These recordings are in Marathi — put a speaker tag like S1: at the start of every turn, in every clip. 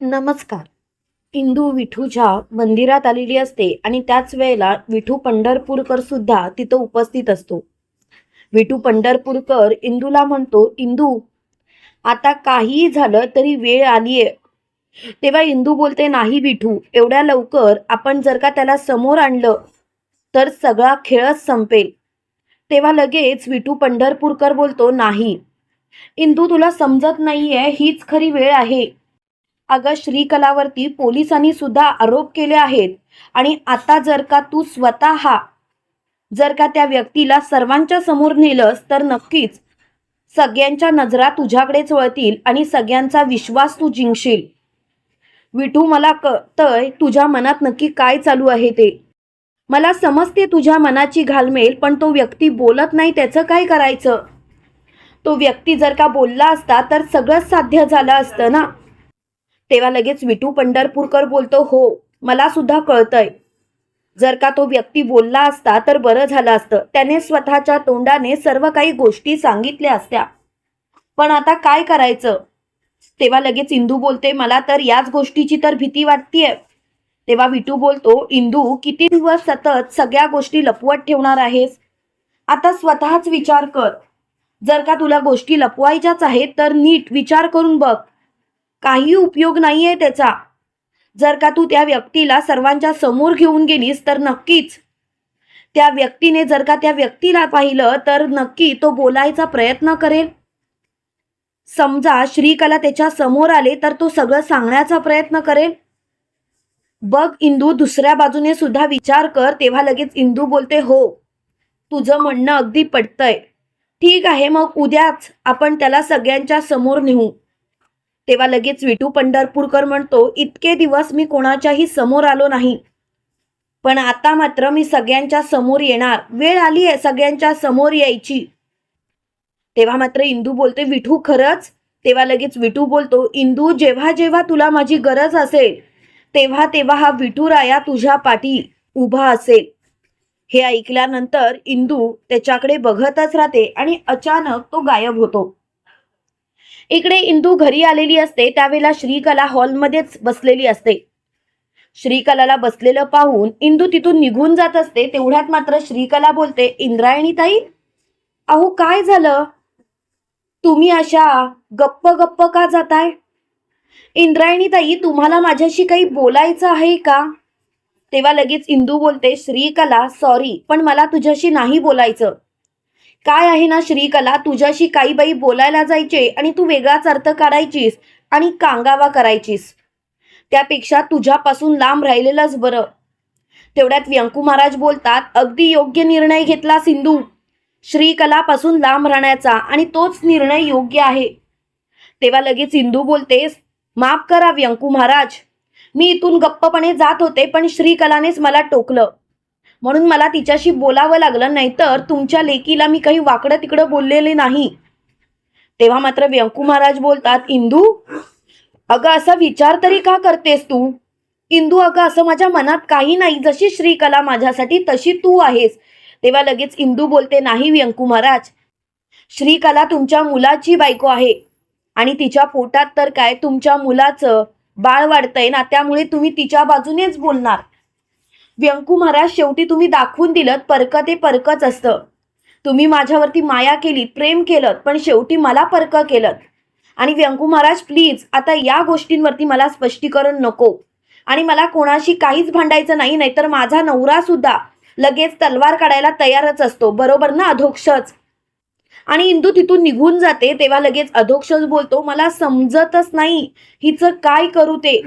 S1: नमस्कार. इंदू विठूच्या मंदिरात आलेली असते आणि त्याच वेळेला विठू पंढरपूरकर सुद्धा तिथं उपस्थित असतो. विठू पंढरपूरकर इंदूला म्हणतो इंदू आता काहीही झालं तरी वेळ आलीये. तेव्हा इंदू बोलते नाही विठू एवढ्या लवकर आपण जर का त्याला समोर आणलं तर सगळा खेळच संपेल. तेव्हा लगेच विठू पंढरपूरकर बोलतो नाही इंदू तुला समजत नाहीये हीच खरी वेळ आहे. अगं श्रीकलावरती पोलिसांनी सुद्धा आरोप केले आहेत. आणि आता जर का तू स्वतः जर का त्या व्यक्तीला सर्वांच्या समोर नेलंस तर नक्कीच सगळ्यांच्या नजरा तुझ्याकडेच वळतील आणि सगळ्यांचा विश्वास तू जिंकशील. विठू मला कळतंय तुझ्या मनात नक्की काय चालू आहे ते. मला समजते तुझ्या मनाची घालमेल पण तो व्यक्ती बोलत नाही त्याचं काय करायचं? तो व्यक्ती जर का बोलला असता तर सगळंच साध्य झालं असतं ना? तेव्हा लगेच विटू पंढरपूरकर बोलतो हो मला सुद्धा कळतंय. जर का तो व्यक्ती बोलला असता तर बरं झालं असतं. त्याने स्वतःच्या तोंडाने सर्व काही गोष्टी सांगितल्या असत्या. पण आता काय करायचं? तेव्हा लगेच इंदू बोलते मला तर याच गोष्टीची तर भीती वाटतीये. तेव्हा विटू बोलतो इंदू किती दिवस सतत सगळ्या गोष्टी लपवत ठेवणार आहेस? आता स्वतःच विचार कर. जर का तुला गोष्टी लपवायच्याच आहेत तर नीट विचार करून बघ. काही उपयोग नाहीये त्याचा. जर का तू त्या व्यक्तीला सर्वांच्या समोर घेऊन गेलीस तर नक्कीच. त्या व्यक्तीने जर का त्या व्यक्तीला पाहिलं तर नक्की तो बोलायचा प्रयत्न करेल. समजा श्रीकला त्याच्यासमोर आले तर तो सगळं सांगण्याचा प्रयत्न करेल. बघ इंदू दुसऱ्या बाजूने सुद्धा विचार कर तेव्हा लगेच इंदू बोलते हो तुझं म्हणणं अगदी पटतंय. ठीक आहे मग उद्याच आपण त्याला सगळ्यांच्या समोर नेऊ. तेव्हा लगेच विटू पंढरपूरकर म्हणतो इतके दिवस मी कोणाच्याही समोर आलो नाही. पण आता मात्र मी सगळ्यांच्या समोर येणार. वेळ आली आहे सगळ्यांच्या समोर यायची. तेव्हा मात्र इंदू बोलते विठू खरंच? तेव्हा लगेच विठू बोलतो इंदू जेव्हा जेव्हा तुला माझी गरज असेल तेव्हा तेव्हा हा विठू राया तुझ्या पाठी उभा असेल. हे ऐकल्यानंतर इंदू त्याच्याकडे बघतच राहते आणि अचानक तो गायब होतो. इकडे इंदू घरी आलेली असते त्यावेळेला श्रीकला हॉलमध्येच बसलेली असते. श्रीकलाला बसलेलं पाहून इंदू तिथून निघून जात असते तेवढ्यात मात्र श्रीकला बोलते इंद्रायणी ताई अहो काय झालं? तुम्ही अशा गप्प गप्प का जाताय? इंद्रायणी ताई तुम्हाला माझ्याशी काही बोलायचं आहे का? तेव्हा लगेच इंदू बोलते श्रीकला सॉरी पण मला तुझ्याशी नाही बोलायचं. काय आहे ना श्रीकला? तुझ्याशी काही बाई बोलायला जायचे आणि तू वेगळाच अर्थ काढायचीस आणि कांगावा करायचीस. त्यापेक्षा तुझ्यापासून लांब राहिलेलंच बरं. तेवढ्यात व्यंकू महाराज बोलतात अगदी योग्य निर्णय घेतला सिंधू. श्रीकलापासून लांब राहण्याचा आणि तोच निर्णय योग्य आहे. तेव्हा लगेच सिंधू बोलतेस माफ करा व्यंकू महाराज. मी इथून गप्पपणे जात होते पण श्रीकलानेच मला टोकलं. म्हणून मला तिच्याशी बोलावं लागलं नाहीतर तुमच्या लेकीला मी काही वाकडं तिकडं बोललेले नाही. तेव्हा मात्र व्यंकू महाराज बोलतात इंदू अगं असा विचार तरी का करतेस तू? इंदू अगं असं माझ्या मनात काही नाही. जशी श्रीकला माझ्यासाठी तशी तू आहेस. तेव्हा लगेच इंदू बोलते नाही व्यंकू महाराज श्रीकला तुमच्या मुलाची बायको आहे आणि तिच्या पोटात तर काय तुमच्या मुलाचं बाळ वाढतंय ना त्यामुळे तुम्ही तिच्या बाजूनेच बोलणार. व्यंकू महाराज शेवटी तुम्ही दाखवून दिलं परक ते परकच असतं. तुम्ही माझ्यावरती माया केली प्रेम केलं पण शेवटी मला परक केलं आणि व्यंकू महाराज प्लीज आता या गोष्टींवरती मला स्पष्टीकरण नको. आणि मला कोणाशी काहीच भांडायचं नाही नाहीतर माझा नवरा सुद्धा लगेच तलवार काढायला तयारच असतो. बरोबर ना अधोक्षच? आणि इंदू तिथून निघून जाते तेव्हा लगेच अधोक्षच बोलतो मला समजतच नाही हिचं काय करू ते?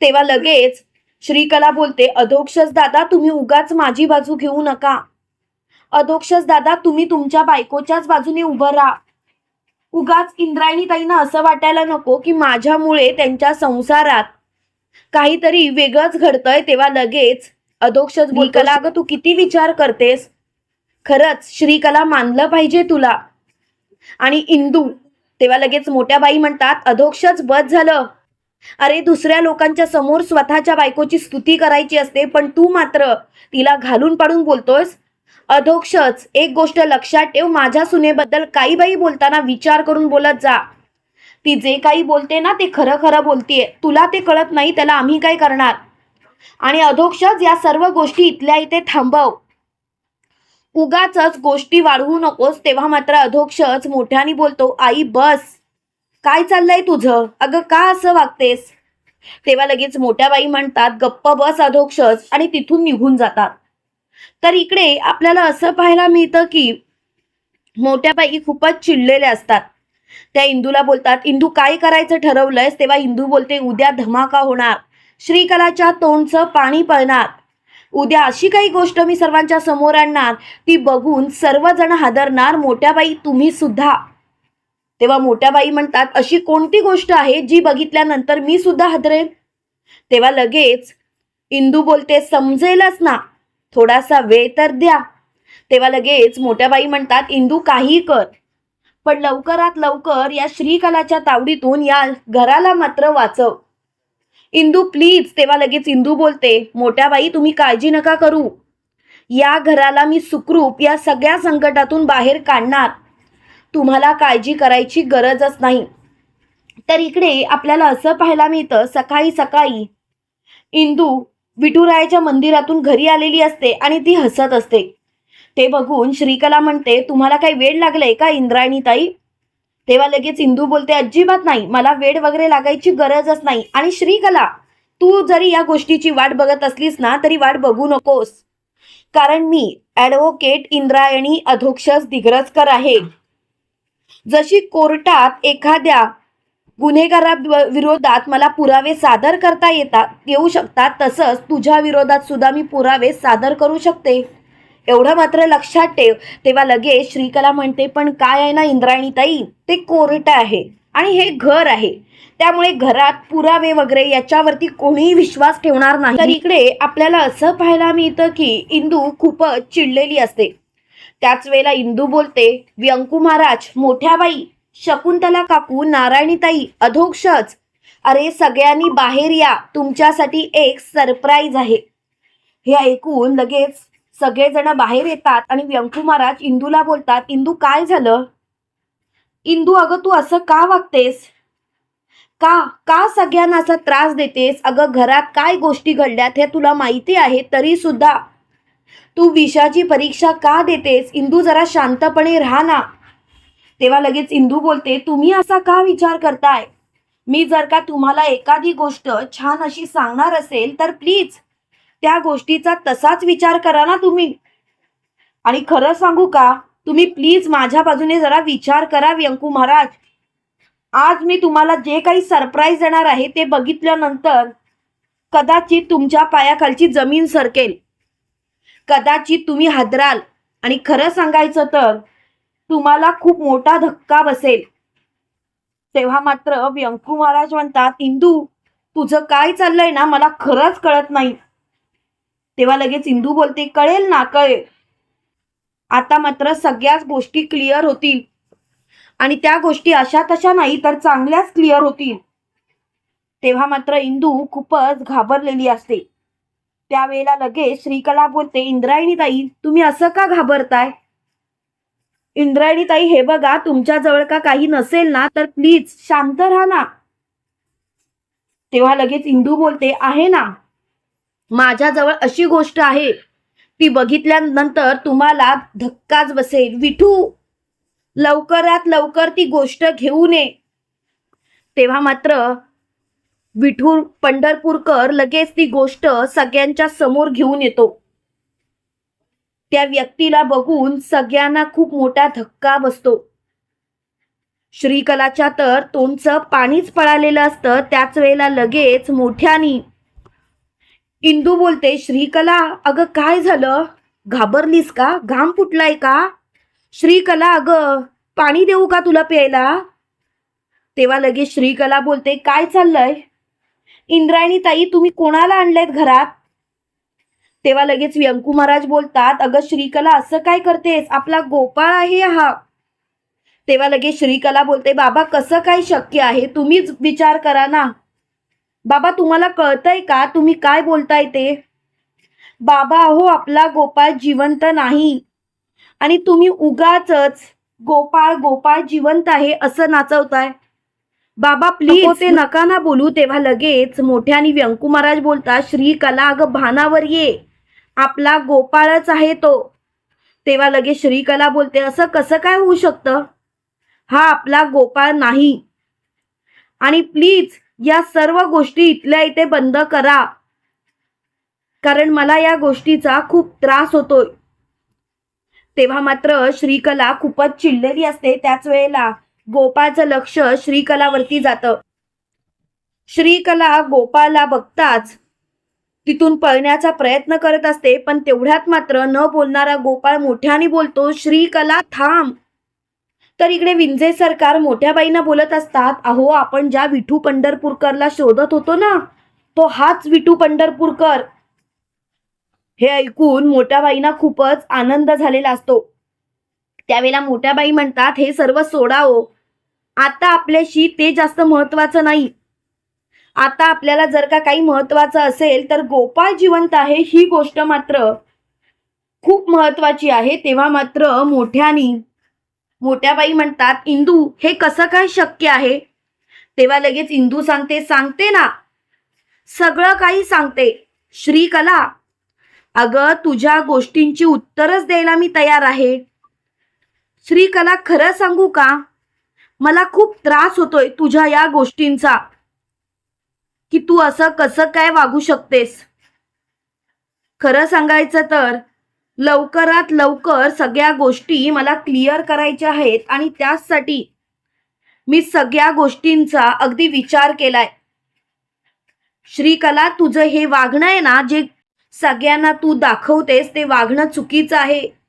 S1: तेव्हा लगेच श्रीकला बोलते अधोक्षस दादा तुम्ही उगाच माझी बाजू घेऊ नका. अधोक्षस दादा तुम्ही तुमच्या बायकोच्याच बाजूने उभं राहा. उगाच इंद्रायणी ताईंना असं वाटायला नको की माझ्यामुळे त्यांच्या संसारात काहीतरी वेगळंच घडतंय तेव्हा लगेच अधोक्षच बोलकला अगं तू किती विचार करतेस? खरंच श्रीकला मानलं पाहिजे तुला. आणि इंदू तेव्हा लगेच मोठ्या बाई म्हणतात अधोक्षच बस झालं. अरे दुसऱ्या लोकांच्या समोर स्वतःच्या बायकोची स्तुती करायची असते पण तू मात्र तिला घालून पाडून बोलतोयस? अधोक्षच एक गोष्ट लक्षात ठेव माझ्या सुनेबद्दल काही बाई बोलताना विचार करून बोलत जा. ती जे काही बोलते ना ते खरं खरं बोलतीये. तुला ते कळत नाही त्याला आम्ही काय करणार? आणि अधोक्षच या सर्व गोष्टी इथल्या इथे थांबव. उगाच गोष्टी वाढवू नकोस तेव्हा मात्र अधोक्षच मोठ्याने बोलतो आई बस. काय चाललंय तुझं? अगं का असं वागतेस? तेव्हा लगेच मोठ्या बाई म्हणतात गप्प बस अधोक्षज आणि तिथून निघून जातात. तर इकडे आपल्याला असं पाहायला मिळतं की मोठ्या बाई खूपच चिडलेल्या असतात. त्या इंदूला बोलतात इंदू काय करायचं ठरवलंयस? तेव्हा इंदू बोलते उद्या धमाका होणार. श्रीकलाच्या तोंडचं पाणी पळणार. उद्या अशी काही गोष्ट मी सर्वांच्या समोर आणणार ती बघून सर्वजण हादरणार. मोठ्या बाई तुम्ही सुद्धा तेव्हा मोठ्या बाई म्हणतात अशी कोणती गोष्ट आहे जी बघितल्यानंतर मी सुद्धा हदरेन? तेव्हा लगेच इंदू बोलते समजेलच ना. थोडासा वेळ तर द्या. तेव्हा लगेच मोठ्या बाई म्हणतात इंदू काही कर. पण लवकरात लवकर या श्रीकलाच्या तावडीतून या घराला मात्र वाचव. इंदू प्लीज तेव्हा लगेच इंदू बोलते मोठ्या बाई तुम्ही काळजी नका करू. या घराला मी सुखरूप या सगळ्या संकटातून बाहेर काढणार. तुम्हाला काळजी करायची गरजच नाही. तर इकडे आपल्याला असं पाहायला मिळतं सकाळी सकाळी इंदू विठुरायाच्या मंदिरातून घरी आलेली असते आणि ती हसत असते. ते बघून श्रीकला म्हणते तुम्हाला काही वेळ लागलाय का इंद्रायणी ताई? तेव्हा लगेच इंदू बोलते अजिबात नाही मला वेळ वगैरे लागायची गरजच नाही. आणि श्रीकला तू जरी या गोष्टीची वाट बघत असलीस ना तरी वाट बघू नकोस. कारण मी ॲडव्होकेट इंद्रायणी अधोक्षस दिग्रजकर आहे. जशी कोर्टात एखाद्या गुन्हेगारा विरोधात मला पुरावे सादर करता येतात येऊ शकतात तसंच तुझ्या विरोधात सुद्धा मी पुरावे सादर करू शकते. एवढं मात्र लक्षात ठेव. तेव्हा लगेच श्रीकला म्हणते पण काय आहे ना इंद्रायणीताई ते कोर्ट आहे आणि हे घर आहे. त्यामुळे घरात पुरावे वगैरे याच्यावरती कोणीही विश्वास ठेवणार नाही. तर इकडे आपल्याला असं पाहायला मिळतं की इंदू खूपच चिडलेली असते. त्याच वेळेला इंदू बोलते व्यंकू महाराज मोठ्या बाई शकुंतला काकू नारायणीताई अधोक्षच. अरे सगळ्यांनी बाहेर या तुमच्यासाठी एक सरप्राईज आहे. हे ऐकून लगेच सगळेजण बाहेर येतात आणि व्यंकू महाराज इंदूला बोलतात इंदू काय झालं? इंदू अगं तू असं का वागतेस? का का सगळ्यांना असा त्रास देतेस? अगं घरात काय गोष्टी घडल्यात हे तुला माहिती आहे तरी सुद्धा तू विषाची परीक्षा का देतेस? इंदू जरा शांतपणे राहा ना. तेव्हा लगेच इंदू बोलते तुम्ही असा का विचार करताय? मी जर का तुम्हाला एखादी गोष्ट छान अशी सांगणार असेल तर प्लीज त्या गोष्टीचा तसाच विचार करा ना तुम्ही. आणि खरं सांगू का तुम्ही प्लीज माझ्या बाजूने जरा विचार करा व्यंकू महाराज. आज मी तुम्हाला जे काही सरप्राईज देणार आहे ते बघितल्यानंतर कदाचित तुमच्या पायाखालची जमीन सरकेल. कदाचित तुम्ही हादराल. आणि खरं सांगायचं तर तुम्हाला खूप मोठा धक्का बसेल. तेव्हा मात्र व्यंकू महाराज म्हणतात इंदू तुझं काय चाललंय ना मला खरंच कळत नाही. तेव्हा लगेच इंदू बोलते कळेल ना कळेल. आता मात्र सगळ्याच गोष्टी क्लिअर होतील. आणि त्या गोष्टी अशा तशा नाही तर चांगल्याच क्लिअर होतील. तेव्हा मात्र इंदू खूपच घाबरलेली असते. त्यावेळेला लगेच श्रीकला बोलते इंद्रायणी ताई तुम्ही असं का घाबरताय? इंद्रायणी ताई हे बघा तुमच्या जवळ का काही नसेल ना तर प्लीज शांत राहा ना. तेव्हा लगेच इंदू बोलते आहे ना. माझ्याजवळ अशी गोष्ट आहे. ती बघितल्यानंतर तुम्हाला धक्काच बसेल. विठू लवकरात लवकर ती गोष्ट घेऊन ये तेव्हा मात्र विठूर पंढरपूरकर लगेच ती गोष्ट सगळ्यांच्या समोर घेऊन येतो. त्या व्यक्तीला बघून सगळ्यांना खूप मोठा धक्का बसतो. श्रीकलाच्या तर तोंडचं पाणीच पळालेलं असतं त्याच वेळेला लगेच मोठ्यानी इंदू बोलते श्रीकला अगं काय झालं? घाबरलीस का? घाम फुटलाय का? श्रीकला अगं पाणी देऊ का तुला प्यायला? तेव्हा लगेच श्रीकला बोलते काय चाललंय? इंद्रायणी ताई तुम्ही कोणाला आणलेत घरात? तेव्हा लगेच व्यंकू महाराज बोलतात अगं श्रीकला असं काय करतेस? आपला गोपाळ आहे हा. तेव्हा लगेच श्रीकला बोलते बाबा कसं काय शक्य आहे? तुम्हीच विचार करा ना. बाबा तुम्हाला कळतंय का? तुम्ही काय बोलताय ते? बाबा अहो आपला गोपाळ जिवंत नाही. आणि तुम्ही उगाच गोपाळ गोपाळ जिवंत आहे असं नाचवताय. बाबा प्लीज ते नका ना बोलू. तेव्हा लगेच मोठ्याने व्यंकू महाराज बोलतात श्री कला अगं भानावर ये. आपला गोपाळच आहे तो. तेव्हा लगेच श्रीकला बोलते असं कसं काय होऊ शकतं? हा आपला गोपाळ नाही. आणि प्लीज या सर्व गोष्टी इथल्या इथे बंद करा. कारण मला या गोष्टीचा खूप त्रास होतोय. तेव्हा मात्र श्रीकला खूपच चिडलेली असते त्याच वेळेला. गोपाळचं लक्ष श्रीकलावरती जातं. श्रीकला गोपाळला बघताच तिथून पळण्याचा प्रयत्न करत असते पण तेवढ्यात मात्र न बोलणारा गोपाळ मोठ्याने बोलतो श्रीकला थांब. तर इकडे विंजे सरकार मोठ्या बाईंना बोलत असतात अहो आपण ज्या विठू पंढरपूरकरला शोधत होतो ना तो हाच विठू पंढरपूरकर. हे ऐकून मोठ्या बाईंना खूपच आनंद झालेला असतो. त्यावेळेला मोठ्या बाई म्हणतात हे सर्व सोडावं. आता आपल्याशी ते जास्त महत्वाचं नाही. आता आपल्याला जर का काही महत्वाचं असेल तर गोपाळ जिवंत आहे ही गोष्ट मात्र खूप महत्वाची आहे. तेव्हा मात्र मोठ्यानी मोठ्या बाई म्हणतात इंदू हे कसं काय शक्य आहे? तेव्हा लगेच इंदू सांगते सांगते ना. सगळं काही सांगते. श्रीकला अगं तुझ्या गोष्टींची उत्तरच द्यायला मी तयार आहे. श्रीकला खरं सांगू का? मला खूप त्रास होतोय तुझ्या या गोष्टींचा. की तू असं कसं काय वागू शकतेस? खरं सांगायचं तर लवकरात लवकर सगळ्या गोष्टी मला क्लिअर करायच्या आहेत आणि त्याचसाठी मी सगळ्या गोष्टींचा अगदी विचार केलाय. श्रीकला तुझं हे वागणं आहे ना जे सगळ्यांना तू दाखवतेस ते वागणं चुकीचं आहे.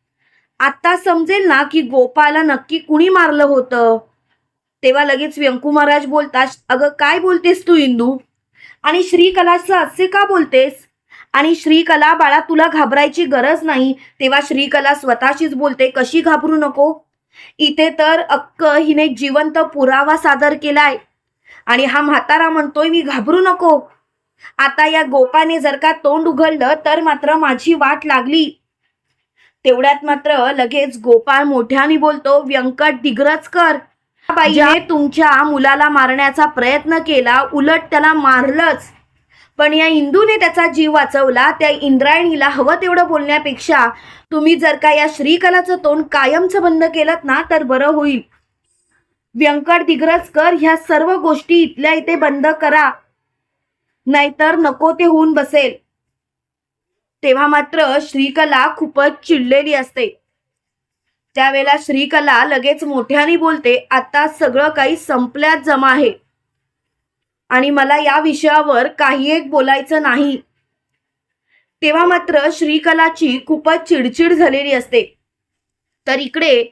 S1: आता समजेल ना की गोपाला नक्की कुणी मारलं होतं? तेव्हा लगेच व्यंकू महाराज बोलतात अगं काय बोलतेस तू इंदू? आणि श्रीकलाचं असे का बोलतेस? आणि श्रीकला बाळा तुला घाबरायची गरज नाही. तेव्हा श्रीकला स्वतःशीच बोलते कशी घाबरू नको? इथे तर अक्क हिने जिवंत पुरावा सादर केलाय. आणि हा म्हातारा म्हणतोय मी घाबरू नको. आता या गोपाने जर का तोंड उघडलं तर मात्र माझी वाट लागली. तेवढ्यात मात्र लगेच गोपाळ मोठ्याने बोलतो व्यंकट दिग्रजकर बाईने तुमच्या मुलाला मारण्याचा प्रयत्न केला उलट त्याला मारलंच. पण या इंदूने त्याचा जीव वाचवला त्या इंद्रायणीला हवं तेवढं बोलण्यापेक्षा तुम्ही जर का या श्रीकलाचं तोंड कायमचं बंद केलं ना तर बरं होईल. व्यंकट दिग्रजकर ह्या सर्व गोष्टी इथल्या इथे बंद करा. नाहीतर नको ते होऊन बसेल. तेव्हा मात्र श्रीकला खूपच चिडलेली असते. त्यावेळेला श्रीकला लगेच मोठ्याने बोलते आता सगळं काही संपल्यात जमा आहे. आणि मला या विषयावर काही एक बोलायचं नाही. तेव्हा मात्र श्रीकलाची खूपच चिडचिड झालेली असते. तर इकडे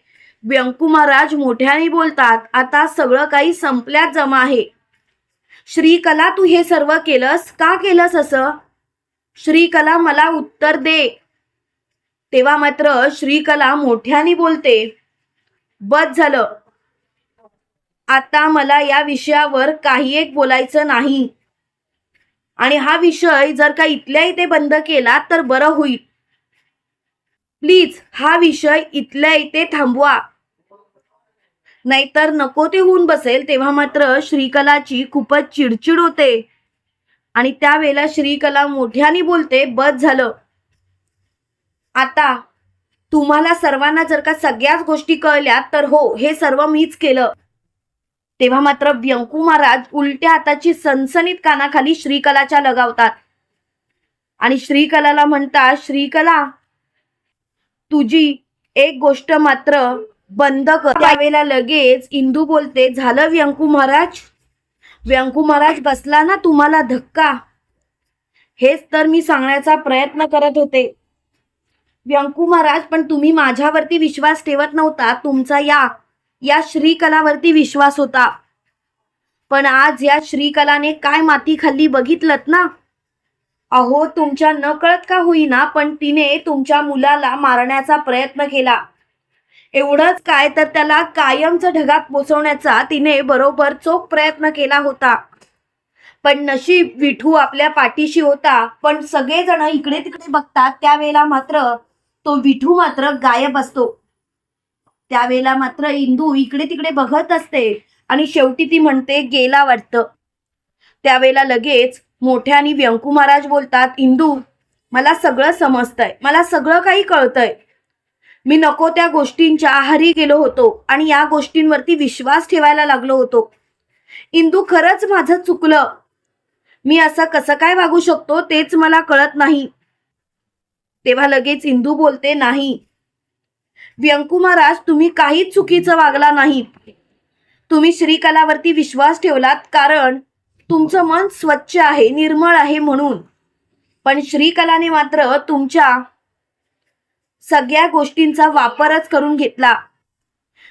S1: व्यंकू महाराज मोठ्याने बोलतात आता सगळं काही संपल्यात जमा आहे. श्रीकला तू हे सर्व केलंस? का केलंस असं? श्रीकला मला उत्तर दे. तेव्हा मात्र श्रीकला मोठ्याने बोलते बस झालं. आता मला या विषयावर काही एक बोलायचं नाही. आणि हा विषय जर का इथल्या इथे बंद केला तर बरं होईल. प्लीज हा विषय इथल्या इथे थांबवा. नाहीतर नको ते होऊन बसेल तेव्हा मात्र श्रीकलाची खूपच चिडचिड होते. आणि त्यावेळेला श्रीकला मोठ्याने बोलते बस झालं. आता तुम्हाला सर्वांना जर का सगळ्याच गोष्टी कळल्या तर हो हे सर्व मीच केलं. तेव्हा मात्र व्यंकू महाराज उलट्या हाताची सनसनीत कानाखाली श्रीकलाच्या लगावतात. आणि श्रीकलाला म्हणतात श्रीकला तुझी एक गोष्ट मात्र बंद कर. त्यावेळेला लगेच इंदू बोलते झालं व्यंकू महाराज? व्यंकू महाराज बसला ना तुम्हाला धक्का. हेच तर मी सांगण्याचा प्रयत्न करत होते. व्यंकू महाराज पण तुम्ही माझ्यावरती विश्वास ठेवत नव्हता. तुमचा या या श्रीकलावरती विश्वास होता. पण आज या श्रीकलाने काय माती खाल्ली बघितलं ना? अहो तुमच्या नकळत का होईना पण तिने तुमच्या मुलाला मारण्याचा प्रयत्न केला. एवढंच काय तर त्याला कायमचा ढगात पोचवण्याचा तिने बरोबर चोख प्रयत्न केला होता. पण नशीब विठू आपल्या पाठीशी होता पण सगळेजण इकडे तिकडे बघतात त्यावेळेला मात्र तो विठू मात्र गायब असतो. त्यावेळेला मात्र इंदू इकडे तिकडे बघत असते आणि शेवटी ती म्हणते गेला वाटतं. त्यावेळेला लगेच मोठ्या आणि व्यंकू महाराज बोलतात इंदू मला सगळं समजतंय मला सगळं काही कळतंय. मी नको त्या गोष्टींच्या आहारी गेलो होतो आणि या गोष्टींवरती विश्वास ठेवायला लागलो होतो. इंदू खरंच माझं चुकलं. मी असं कसं काय वागू शकतो तेच मला कळत नाही. तेव्हा लगेच इंदू बोलते नाही. व्यंकू महाराज तुम्ही काहीच चुकीचं वागला नाही. तुम्ही श्रीकलावरती विश्वास ठेवलात कारण तुमचं मन स्वच्छ आहे निर्मळ आहे म्हणून. पण श्रीकलाने मात्र तुमच्या सगळ्या गोष्टींचा वापरच करून घेतला.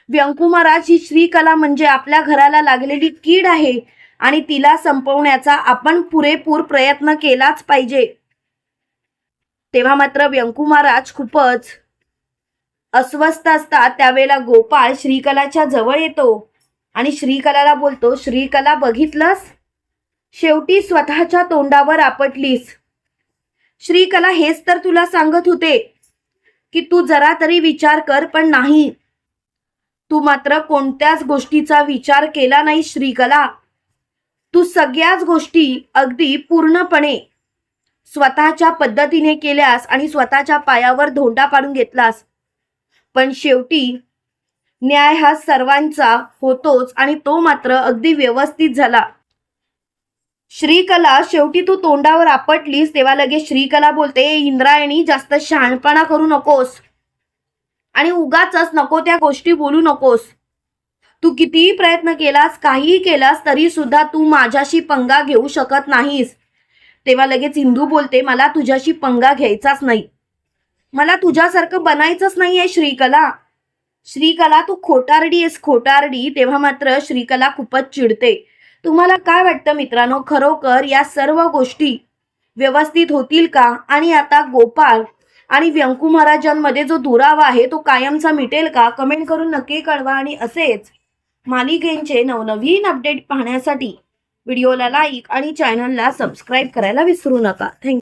S1: व्यंकुमाराज ही श्रीकला म्हणजे आपल्या घराला लागलेली कीड आहे आणि तिला संपवण्याचा आपण पुरेपूर प्रयत्न केलाच पाहिजे. तेव्हा मात्र व्यंकुमाराज खूपच अस्वस्थ असतात. त्यावेळेला गोपाळ श्रीकलाच्या जवळ येतो आणि श्रीकलाला बोलतो श्रीकला बघितलंस? शेवटी स्वतःच्या तोंडावर आपटलीस. श्रीकला हेच तर तुला सांगत होते. की तू जरा तरी विचार कर पण नाही. तू मात्र कोणत्याच गोष्टीचा विचार केला नाही श्रीकला. तू सगळ्याच गोष्टी अगदी पूर्णपणे स्वतःच्या पद्धतीने केल्यास आणि स्वतःच्या पायावर धोंडा पाडून घेतलास. पण शेवटी न्याय हा सर्वांचा होतोच आणि तो मात्र अगदी व्यवस्थित झाला. श्रीकला शेवटी तू तोंडावर आपटलीस तेव्हा लगेच श्रीकला बोलते इंद्रायणी जास्त शहाणपणा करू नकोस. आणि उगाच नको त्या गोष्टी बोलू नकोस. तू कितीही प्रयत्न केलास काहीही केलास तरी सुद्धा तू माझ्याशी पंगा घेऊ शकत नाहीस. तेव्हा लगेच इंदू बोलते मला तुझ्याशी पंगा घ्यायचाच नाही. मला तुझ्यासारखं बनायचंच नाहीये श्रीकला. श्रीकला तू खोटारडी आहेस खोटारडी. तेव्हा मात्र श्रीकला खूपच चिडते. तुम्हाला काय वाटतं मित्रांनो? खरोखर या सर्व गोष्टी व्यवस्थित होतील का? आणि आता गोपाळ आणि व्यंकू महाराजांमध्ये जो दुरावा आहे तो कायमचा मिटेल का? कमेंट करून नक्की कळवा. आणि असेच मालिकेंचे नवनवीन अपडेट पाहण्यासाठी व्हिडिओला लाईक आणि चॅनलला सबस्क्राईब करायला विसरू नका. थँक्यू